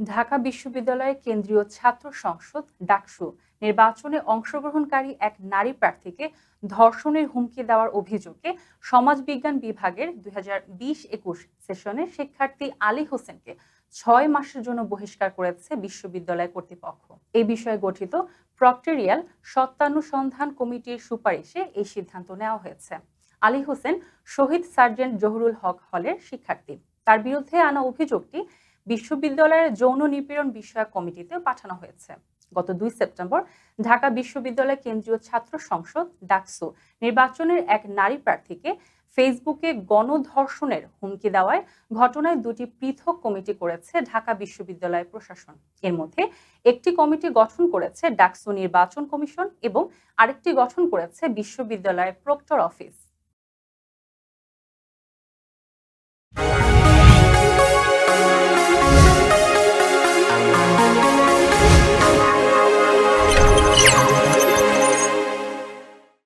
ঢাকা বিশ্ববিদ্যালয়ের কেন্দ্রীয় ছাত্র সংসদ, ডাকসু, নির্বাচনে অংশগ্রহণকারী এক নারী প্রার্থীকে ধর্ষণের হুমকি দেওয়ার অভিযোগে সমাজবিজ্ঞান বিভাগের দুই হাজার বিশ একুশ শিক্ষার্থী আলী হোসেনকে ছয় মাসের জন্য বহিষ্কার করেছে বিশ্ববিদ্যালয় কর্তৃপক্ষ। এই বিষয়ে গঠিত প্রক্টেরিয়াল সত্যানুসন্ধান কমিটির সুপারিশে এই সিদ্ধান্ত নেওয়া হয়েছে। আলী হোসেন শহীদ সার্জেন্ট জহুরুল হক হলের শিক্ষার্থী। তার বিরুদ্ধে আনা অভিযোগটি বিশ্ববিদ্যালয়ের যৌন নিপীড়ন বিষয়ক কমিটিতে পাঠানো হয়েছে। গত দুই সেপ্টেম্বর ঢাকা বিশ্ববিদ্যালয় কেন্দ্রীয় ছাত্র সংসদ, ডাকসু, নির্বাচনের এক নারী প্রার্থীকে ফেসবুকে গণধর্ষণের হুমকি দেওয়ায় ঘটনায় দুটি পৃথক কমিটি করেছে ঢাকা বিশ্ববিদ্যালয় প্রশাসন। এর মধ্যে একটি কমিটি গঠন করেছে ডাকসু নির্বাচন কমিশন এবং আরেকটি গঠন করেছে বিশ্ববিদ্যালয়ের প্রক্টর অফিস।